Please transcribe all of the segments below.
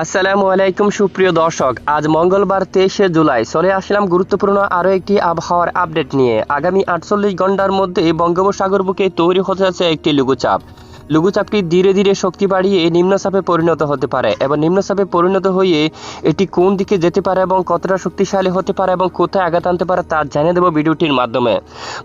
আসসালামু আলাইকুম, সুপ্রিয় দর্শক। আজ মঙ্গলবার তেইশে জুলাই। চলে আসলাম গুরুত্বপূর্ণ আরও একটি আবহাওয়ার আপডেট নিয়ে। আগামী আটচল্লিশ ঘণ্টার মধ্যে বঙ্গোপসাগর বুকে তৈরি হতে যাচ্ছে একটি লঘুচাপ। লঘুচাপটি ধীরে ধীরে শক্তি বাড়িয়ে নিম্নচাপে পরিণত হতে পারে এবং নিম্নচাপে পরিণত হয়ে এটি কোন দিকে যেতে পারে এবং কতটা শক্তিশালী হতে পারে এবং কোথায় আঘাত আনতে পারে তা জানিয়ে দেবো ভিডিওটির মাধ্যমে।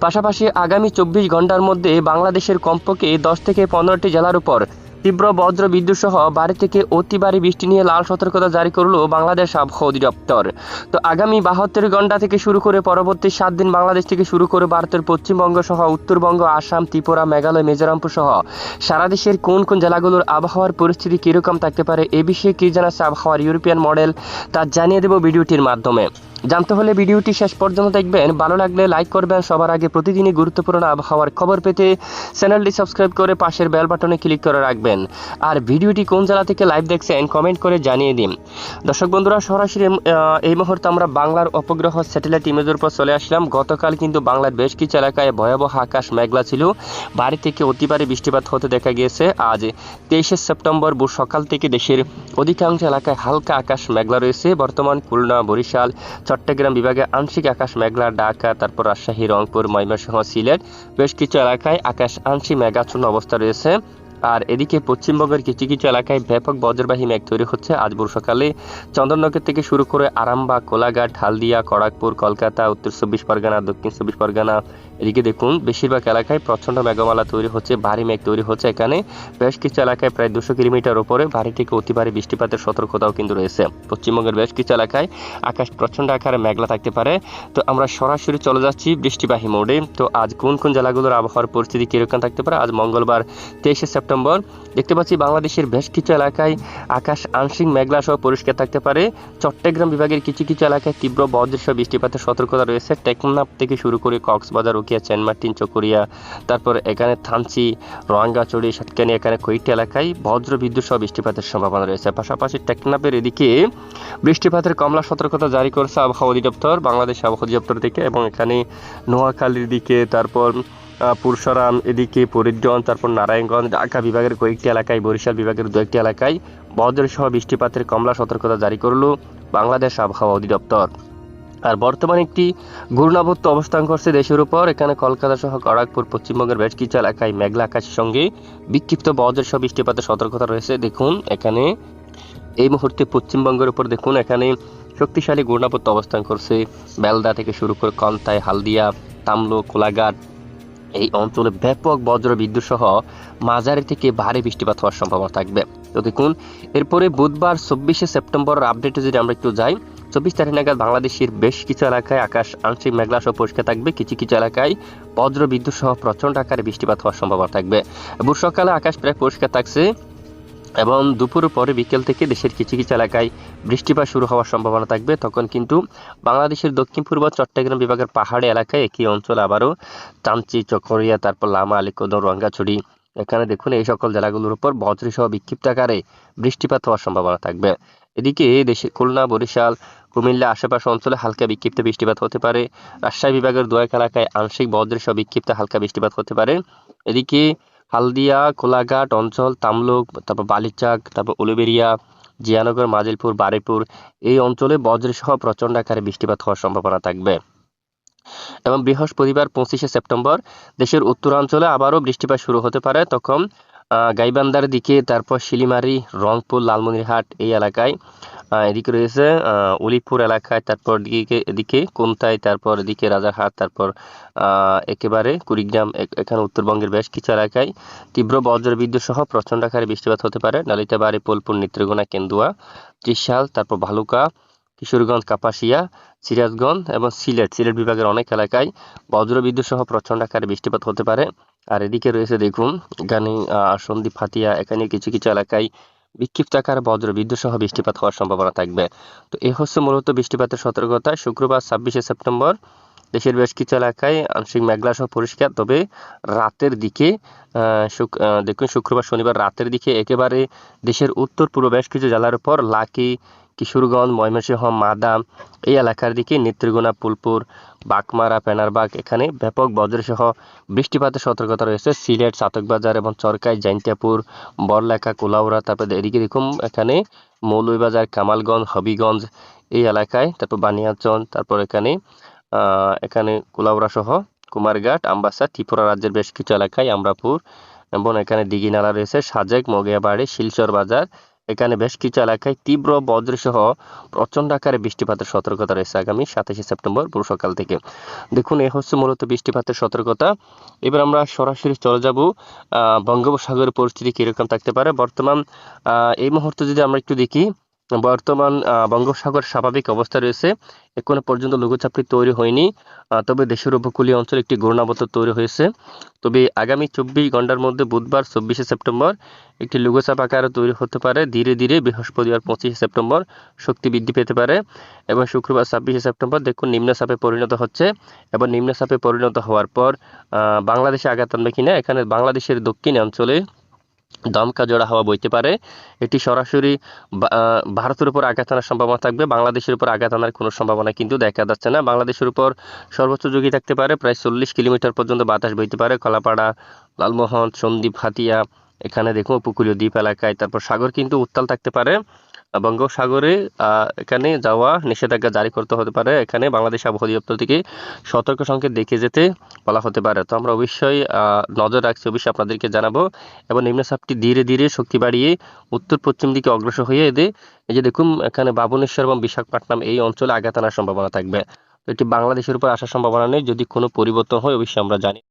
পাশাপাশি আগামী চব্বিশ ঘণ্টার মধ্যে বাংলাদেশের কমপক্ষে দশ থেকে পনেরোটি জেলার উপর তীব্র বজ্র বিদ্যুৎ সহ বাড়ি থেকে অতি ভারী বৃষ্টি নিয়ে লাল সতর্কতা জারি করল বাংলাদেশ আবহাওয়া অধিদপ্তর। তো আগামী বাহাত্তর ঘণ্টা থেকে শুরু করে পরবর্তী সাত দিন বাংলাদেশ থেকে শুরু করে ভারতের পশ্চিমবঙ্গ সহ উত্তরবঙ্গ, আসাম, ত্রিপুরা, মেঘালয় মিজোরামপুর সহ সারা দেশের কোন কোন জেলাগুলোর আবহাওয়ার পরিস্থিতি কীরকম থাকতে পারে এ বিষয়ে কী জানাচ্ছে আবহাওয়ার ইউরোপিয়ান মডেল তা জানিয়ে দেব ভিডিওটির মাধ্যমে। জানতে হলে ভিডিওটি শেষ পর্যন্ত দেখবেন। ভালো লাগলে লাইক করবেন। সবার আগে প্রতিদিনই গুরুত্বপূর্ণ আবহাওয়ার খবর পেতে চ্যানেলটি সাবস্ক্রাইব করে পাশের বেল বাটনে ক্লিক করে রাখবেন। আর ভিডিওটি কোন জেলা থেকে লাইভ দেখছেন কমেন্ট করে জানিয়ে দিন। দর্শক বন্ধুরা, সরাসরি এই মুহূর্তে আমরা বাংলার উপগ্রহ স্যাটেলাইট ইমেজের উপর চলে আসলাম। গতকাল কিন্তু বাংলার বেশ কিছু এলাকায় ভয়াবহ আকাশ মেঘলা ছিল। বাড়ি থেকে অতিবারে বৃষ্টিপাত হতে দেখা গিয়েছে। আজ তেইশে সেপ্টেম্বর সকাল থেকে দেশের অধিকাংশ এলাকায় হালকা আকাশ মেঘলা রয়েছে। বর্তমান খুলনা, বরিশাল চট্টগ্রাম বিভাগে আংশিক আকাশ মেঘলা, ঢাকা, তারপর রাজশাহী, রংপুর, ময়মনসিংহ, সিলেট, বেশ কিছু এলাকায় আকাশ আংশিক মেঘাচ্ছন্ন অবস্থা রয়েছে। আর এদিকে পশ্চিমবঙ্গের কিছু কিছু এলাকায় ব্যাপক বজ্রবাহী মেঘ তৈরি হচ্ছে। আজ ভোর সকালে চন্দননগর থেকে শুরু করে আরামবাগ কোলাঘাট, হালদিয়া খড়গপুর কলকাতা, উত্তর চব্বিশ পরগনা, দক্ষিণ চব্বিশ পরগনা, এদিকে দেখুন, বেশিরভাগ এলাকায় প্রচণ্ড মেঘমালা তৈরি হচ্ছে, ভারী মেঘ তৈরি হচ্ছে এখানে। বেশ কিছু এলাকায় প্রায় দুশো কিলোমিটার উপরে ভারী থেকে অতি ভারী বৃষ্টিপাতের সতর্কতাও কিন্তু রয়েছে। পশ্চিমবঙ্গের বেশ কিছু এলাকায় আকাশ প্রচণ্ড আকারে মেঘলা থাকতে পারে। তো আমরা সরাসরি চলে যাচ্ছি বৃষ্টিবাহী মোডে। তো আজ কোন কোন জেলাগুলোর আবহাওয়ার পরিস্থিতি কীরকম থাকতে পারে? আজ মঙ্গলবার তেইশে সেপ্টেম্বর দেখতে পাচ্ছি বাংলাদেশের বেশ কিছু এলাকায় আকাশ আংশিক মেঘলা সহ পরিষ্কার থাকতে পারে। চট্টগ্রাম বিভাগের কিছু কিছু এলাকায় তীব্র বজ্রসহ বৃষ্টিপাতের সতর্কতা রয়েছে। টেকনাপ থেকে শুরু করে কক্সবাজার উকিয়া চেনমার্টিন চকরিয়া, তারপর এখানে থানচি রোয়াঙ্গাচড়ি সাতকানি, এখানে কয়েকটি এলাকায় বজ্র, বিদ্যুৎ সহ বৃষ্টিপাতের সম্ভাবনা রয়েছে। পাশাপাশি টেকনাফের এদিকে বৃষ্টিপাতের কমলা সতর্কতা জারি করেছে আবহাওয়া অধিদপ্তর, বাংলাদেশ আবহাওয়া অধিদপ্তর থেকে এবং এখানে নোয়াখালীর দিকে, তারপর পুরসরাম এদিকে ফরিদগঞ্জ, তারপর নারায়ণগঞ্জ, ঢাকা বিভাগের কয়েকটি এলাকায়, বরিশাল বিভাগের দু একটি এলাকায় বজ্রসহ বৃষ্টিপাতের কমলা সতর্কতা জারি করল বাংলাদেশ আবহাওয়া অধিদপ্তর। আর বর্তমানে একটি ঘূর্ণাবর্ত অবস্থান করছে দেশের উপর। এখানে কলকাতা সহ খড়গপুর পশ্চিমবঙ্গের বেশ কিছু এলাকায় মেঘলা আকাশের সঙ্গে বিক্ষিপ্ত বজ্রসহ বৃষ্টিপাতের সতর্কতা রয়েছে। দেখুন, এখানে এই মুহূর্তে পশ্চিমবঙ্গের উপর দেখুন, এখানে শক্তিশালী ঘূর্ণাবর্ত অবস্থান করছে। বেলদা থেকে শুরু করে কন্তাই হালদিয়া তামলো কোলাঘাট এই অঞ্চলে ব্যাপক বজ্র বিদ্যুৎ সহ মাঝারি থেকে ভারী বৃষ্টিপাত হওয়ার সম্ভাবনা থাকবে। তো দেখুন, এরপরে বুধবার চব্বিশে সেপ্টেম্বর আপডেটে যদি আমরা একটু যাই, চব্বিশ তারিখ নাগাদ বাংলাদেশের বেশ কিছু এলাকায় আকাশ আংশিক মেঘলা সহ পরিষ্কার থাকবে। কিছু কিছু এলাকায় বজ্র বিদ্যুৎ সহ প্রচণ্ড আকারে বৃষ্টিপাত হওয়ার সম্ভাবনা থাকবে। এবং সকালে আকাশ প্রায় পরিষ্কার থাকছে। এবং দুপুর পরে বিকেল থেকে দেশের কিছু কিছু এলাকায় বৃষ্টিপাত শুরু হওয়ার সম্ভাবনা থাকবে। তখন কিন্তু বাংলাদেশের দক্ষিণ পূর্ব চট্টগ্রাম বিভাগের পাহাড়ি এলাকায় একই অঞ্চল আবারও টানচি চকরিয়া, তারপর লামা, আলিকদম, রঙ্গাছড়ি, এখানে দেখুন এই সকল জেলাগুলোর উপর বজ্রসহ বিক্ষিপ্ত আকারে বৃষ্টিপাত হওয়ার সম্ভাবনা থাকবে। এদিকে দেশে খুলনা, বরিশাল, কুমিল্লা আশেপাশে অঞ্চলে হালকা বিক্ষিপ্ত বৃষ্টিপাত হতে পারে। রাজশাহী বিভাগের দোয়েক এলাকায় আংশিক বজ্রসহ বিক্ষিপ্ত হালকা বৃষ্টিপাত হতে পারে। এদিকে হালদিয়া, কোলাঘাট অঞ্চল, তামলুক, তারপর বালিচাক, তারপর উলুবেরিয়া, জিয়ানগর, মাজিলপুর, বারিপুর, এই অঞ্চলে বজ্রসহ প্রচণ্ড আকারে বৃষ্টিপাত হওয়ার সম্ভাবনা থাকবে। এবং বৃহস্পতিবার পঁচিশে সেপ্টেম্বর দেশের উত্তরাঞ্চলে আবারও বৃষ্টিপাত শুরু হতে পারে। তখন গাইবান্ধার দিকে, তারপর শিলিমারি, রংপুর, লালমনিরহাট এই এলাকায় এদিকে রয়েছে আহ, উলিপুর এলাকায় তারপর দিকে এদিকে কোনতাই তারপর এদিকে রাজারহাট তারপর একেবারে কুড়িগ্রাম এখানে উত্তরবঙ্গের বেশ কিছু এলাকায় তীব্র বজ্র বিদ্যুৎ সহ প্রচণ্ড আকারে বৃষ্টিপাত হতে পারে। নালিতাবাড়ি পোলপুর নেত্রকোনা কেন্দুয়া ত্রিশাল তারপর ভালুকা কিশোরগঞ্জ কাপাসিয়া সিরাজগঞ্জ এবং সিলেট। সিলেট বিভাগের অনেক এলাকায় বজ্রবিদ্যুৎ সহ প্রচণ্ড আকারে বৃষ্টিপাত হতে পারে। আর এদিকে রয়েছে দেখুন এখানে আহ, সন্দ্বীপ ফাতিয়া এখানে কিছু কিছু এলাকায় বিক্ষিপ্ত আকার বজ্র, বিদ্যুৎ সহ বৃষ্টিপাত হওয়ার সম্ভাবনা থাকবে। তো এ হচ্ছে মূলত বৃষ্টিপাতের সতর্কতা। শুক্রবার ছাব্বিশে সেপ্টেম্বর দেশের বেশ কিছু এলাকায় আংশিক মেঘলা সহ পরিষ্কার, তবে রাতের দিকে দেখুন শুক্রবার শনিবার রাতের দিকে একেবারে দেশের উত্তর পূর্ব বেশ কিছু জেলার উপর লাকি কিশোরগঞ্জ, ময়মনসিংহ, মাদাম এই এলাকার দিকে নেত্রীগুনা ফুলপুর বাকমারা পেনারবাগ এখানে ব্যাপক বজ্রসহ বৃষ্টিপাতের সতর্কতা রয়েছে। সিলেট, চাতকবাজার এবং চরকাই জাইন্তাপুর বড়লেখা, কুলাউড়া, তারপরে এদিকে দেখুন এখানে মৌলভীবাজার, কামালগঞ্জ, হবিগঞ্জ এই এলাকায়, তারপর বানিয়াচন তারপর এখানে এখানে কুলাউড়া সহ কুমারঘাট, আমবাসা, ত্রিপুরা রাজ্যের বেশ কিছু এলাকায় আমরাপুর এবং এখানে দিঘিনালা রয়েছে, সাজেক, মগিয়াবাড়ি, শিলচর বাজার এখানে বেশ কিছু এলাকায় তীব্র বজ্রসহ প্রচণ্ড আকারে বৃষ্টিপাতের সতর্কতা রয়েছে আগামী সাতাশে সেপ্টেম্বর ভোর সকাল থেকে। দেখুন, এ হচ্ছে মূলত বৃষ্টিপাতের সতর্কতা। এবার আমরা সরাসরি চলে যাব বঙ্গোপসাগরের পরিস্থিতি কীরকম থাকতে পারে। বর্তমান এই মুহূর্তে যদি আমরা একটু দেখি বর্তমান বঙ্গোপসাগর স্বাভাবিক অবস্থা রয়েছে। এখনও পর্যন্ত লঘুচাপটি তৈরি হয়নি। তবে দেশের উপকূলীয় অঞ্চলে একটি ঘূর্ণাবর্ত তৈরি হয়েছে। তবে আগামী চব্বিশ ঘণ্টার মধ্যে বুধবার, চব্বিশে সেপ্টেম্বর একটি লঘুচাপ আকারে তৈরি হতে পারে। ধীরে ধীরে বৃহস্পতিবার, পঁচিশে সেপ্টেম্বর শক্তি বৃদ্ধি পেতে পারে এবং শুক্রবার, ছাব্বিশে সেপ্টেম্বর দেখুন নিম্নচাপে পরিণত হচ্ছে এবং নিম্নচাপে পরিণত হওয়ার পর বাংলাদেশে আঘাত আনবে কিনা? এখানে বাংলাদেশের দক্ষিণ অঞ্চলে দমকা জোড়া হাওয়া বইতে পারে। এটি সরাসরি ভারতের উপর আঘাত আনার সম্ভাবনা থাকবে। বাংলাদেশের উপর আঘাত আনার কোনো সম্ভাবনা কিন্তু দেখা যাচ্ছে না। বাংলাদেশের উপর সর্বোচ্চ ঝুঁকি থাকতে পারে। প্রায় চল্লিশ কিলোমিটার পর্যন্ত বাতাস বইতে পারে। কলাপাড়া, লালমোহন, সন্দ্বীপ, হাতিয়া, এখানে দেখুন উপকূলীয় দ্বীপ এলাকায়। তারপর সাগর কিন্তু উত্তাল থাকতে পারে। বঙ্গোপসাগরে এখানে যাওয়া নিষেধাজ্ঞা জারি করতে হতে পারে। এখানে বাংলাদেশ আবহাওয়া অধিদপ্তর থেকে সতর্ক সংকেত দেখে যেতে বলা হতে পারে। তো আমরা অবশ্যই নজর রাখছি, অবশ্যই আপনাদেরকে জানাব। এবং নিম্নচাপটি ধীরে ধীরে শক্তি বাড়িয়ে উত্তর পশ্চিম দিকে অগ্রসর হয়ে এদের এই যে দেখুন, এখানে বাবুনেশ্বর এবং বিশাখাপট্টনম এই অঞ্চলে আঘাত আনার সম্ভাবনা থাকবে। এটি বাংলাদেশের উপর আসার সম্ভাবনা নেই। যদি কোনো পরিবর্তন হয়, অবশ্যই আমরা জানি।